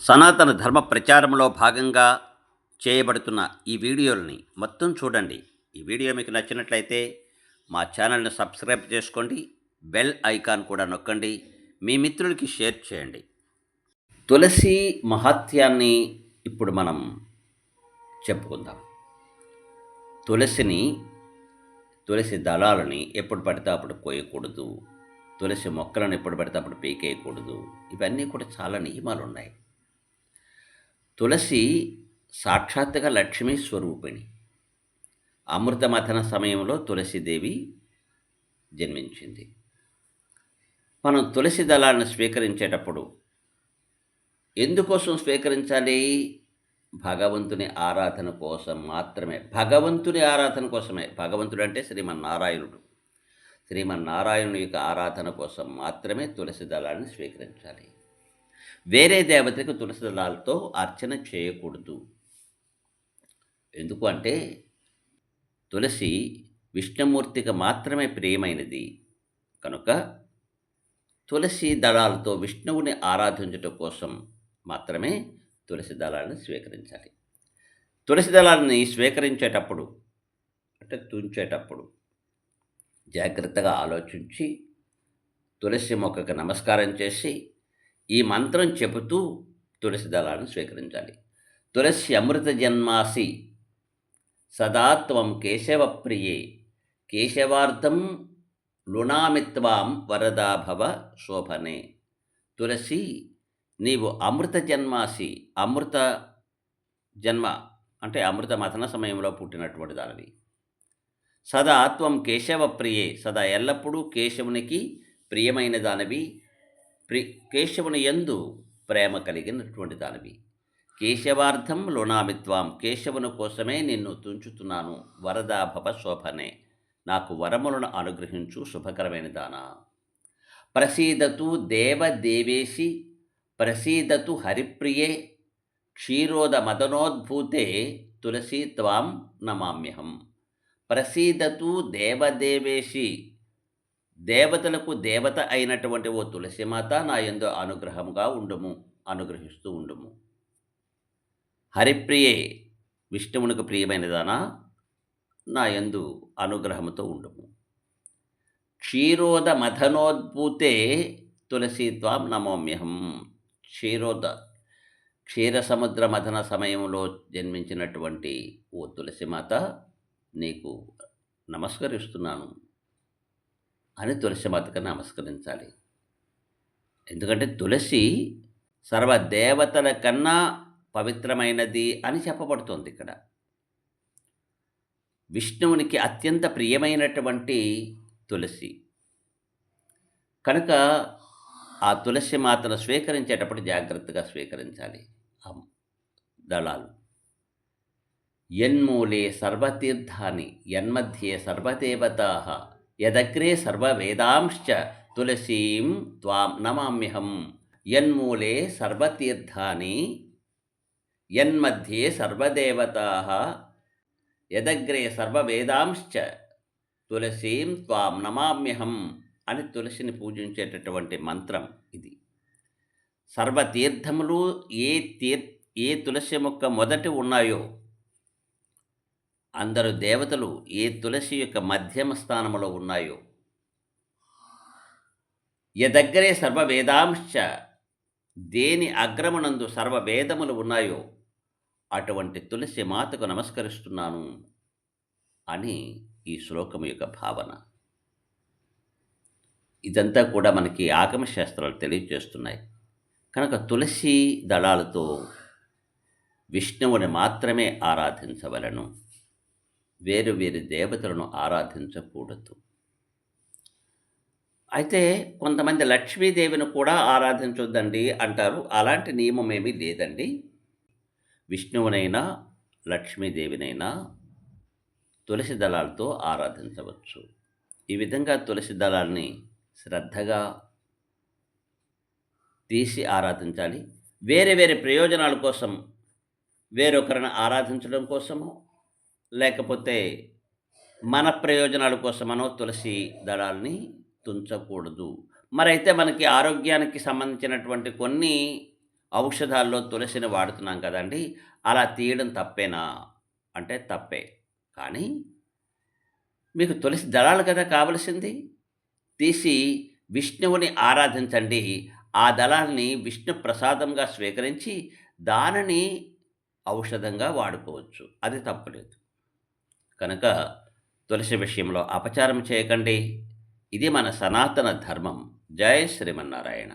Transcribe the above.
సనాతన ధర్మ ప్రచారంలో భాగంగా చేయబడుతున్న ఈ వీడియోల్ని మొత్తం చూడండి. ఈ వీడియో మీకు నచ్చినట్లయితే మా ఛానల్ని సబ్స్క్రైబ్ చేసుకోండి. బెల్ ఐకాన్ కూడా నొక్కండి. మీ మిత్రులకి షేర్ చేయండి. తులసి మహాత్యాన్ని ఇప్పుడు మనం చెప్పుకుందాం. తులసిని తులసి దళాలని ఎప్పుడు పడితే అప్పుడు కోయకూడదు. తులసి మొక్కలను ఎప్పుడు పడితే అప్పుడు పీకేయకూడదు. ఇవన్నీ కూడా చాలా నియమాలు ఉన్నాయి తులసి సాక్షాత్తుగా లక్ష్మీ స్వరూపిణి. అమృతమథన సమయంలో తులసిదేవి జన్మించింది. మనం తులసి దళాలను స్వీకరించేటప్పుడు ఎందుకోసం స్వీకరించాలి? భగవంతుని ఆరాధన కోసం మాత్రమే. భగవంతుని ఆరాధన కోసమే. భగవంతుడు అంటే శ్రీమన్నారాయణుడు. శ్రీమన్నారాయణుని యొక్క ఆరాధన కోసం మాత్రమే తులసి దళాన్ని స్వీకరించాలి. వేరే దేవతకు తులసి దళాలతో అర్చన చేయకూడదు. ఎందుకు అంటే తులసి విష్ణుమూర్తికి మాత్రమే ప్రియమైనది. కనుక తులసి దళాలతో విష్ణువుని ఆరాధించటం కోసం మాత్రమే తులసి దళాలను స్వీకరించాలి. తులసి దళాలని స్వీకరించేటప్పుడు అంటే తుంచేటప్పుడు జాగ్రత్తగా ఆలోచించి తులసి మొక్కకు నమస్కారం చేసి ఈ మంత్రం చెబుతూ తులసి దళాలను స్వీకరించాలి. తులసి అమృత జన్మాసి సదాత్వం కేశవప్రియే కేశవార్థం లుణామిత్వాం వరదాభవ శోభనే. తులసి నీవు అమృత జన్మాసి అమృత జన్మ అంటే అమృత మథన సమయంలో పుట్టినటువంటి దానివి. సదా త్వం కేశవ ప్రియే సదా ఎల్లప్పుడూ కేశవునికి ప్రియమైన దానివి. ప్రి కేశవుని ఎందు ప్రేమ కలిగినటువంటి దానివి. కేశవార్థం లుణామిత్వాం కేశవుని కోసమే నిన్ను తుంచుతున్నాను వరదాభవ శోభనే. నాకు వరములను అనుగ్రహించు శుభకరమైన దాన. ప్రసీదతు దేవదేవేశి ప్రసీదతు హరిప్రియే క్షీరోద మదనోద్భూతే తులసీ త్వాం నమామ్యహం. ప్రసీదతు దేవదేవేశి దేవతలకు దేవత అయినటువంటి ఓ తులసిమాత నా ఎందు అనుగ్రహంగా ఉండుము అనుగ్రహిస్తూ ఉండుము. హరిప్రియే విష్ణువునికి ప్రియమైనదానా నా యందు అనుగ్రహంతో ఉండుము. క్షీరోద మథనోద్భూతే తులసీత్వాం నమోమ్యహం. క్షీరోద క్షీర సముద్ర మథన సమయంలో జన్మించినటువంటి ఓ తులసిమాత నీకు నమస్కరిస్తున్నాను. అని తులసి తులసిమాతకు నమస్కరించాలి. ఎందుకంటే తులసి సర్వదేవతల కన్నా పవిత్రమైనది అని చెప్పబడుతోంది ఇక్కడ. విష్ణువునికి అత్యంత ప్రియమైనటువంటి తులసి. కనుక ఆ తులసి మాతను స్వీకరించేటప్పుడు జాగ్రత్తగా స్వీకరించాలి. ఆ దళాలు. యన్మూలే సర్వతీర్థాని యన్మధ్యే సర్వదేవతా యదగ్రే సర్వవేదాంశ్చ తులసీం త్వాం నమామ్యహం. యన్మూలే సర్వతీర్థాని యన్మధ్యే సర్వదేవతా. యదగ్రే సర్వవేదాంశ్చ తులసీం త్వాం నమామ్యహం అని తులసిని పూజించేటటువంటి మంత్రం ఇది. సర్వతీర్థములు ఏ తీర్ ఏ తులసి మొక్క మొదటి ఉన్నాయో అందరు దేవతలు ఏ తులసి యొక్క మధ్యమ స్థానంలో ఉన్నాయో? యదగ్గరే సర్వవేదాంశ దేని అగ్రమనందు సర్వవేదములు ఉన్నాయో? అటువంటి తులసి మాతకు నమస్కరిస్తున్నాను అని ఈ శ్లోకం యొక్క భావన. ఇదంతా కూడా మనకి ఆగమ శాస్త్రాలు తెలియజేస్తున్నాయి. కనుక తులసి దళాలతో విష్ణువుని మాత్రమే ఆరాధించవలను. వేరు వేరు దేవతలను ఆరాధించకూడదు. అయితే కొంతమంది లక్ష్మీదేవిని కూడా ఆరాధించొద్దండి అంటారు. అలాంటి నియమం ఏమీ లేదండి. విష్ణువునైనా లక్ష్మీదేవినైనా తులసి దళాలతో ఆరాధించవచ్చు. ఈ విధంగా తులసి దళాల్ని శ్రద్ధగా తీసి ఆరాధించాలి. వేరే వేరే ప్రయోజనాల కోసం వేరొకరిని ఆరాధించడం కోసము లేకపోతే మన ప్రయోజనాల కోసమనో తులసి దళాల్ని తుంచకూడదు మరైతే మనకి ఆరోగ్యానికి సంబంధించినటువంటి కొన్ని ఔషధాల్లో తులసిని వాడుతున్నాం కదండీ! అలా తీయడం తప్పేనా? అంటే తప్పే. కానీ మీకు తులసి దళాలు కదా కావలసింది. తీసి విష్ణువుని ఆరాధించండి. ఆ దళాల్ని విష్ణు ప్రసాదంగా స్వీకరించి దానిని ఔషధంగా వాడుకోవచ్చు. అది తప్పలేదు కనుక తులసి విషయంలో అపచారం చేయకండి. ఇది మన సనాతన ధర్మం. జయ శ్రీమన్నారాయణ.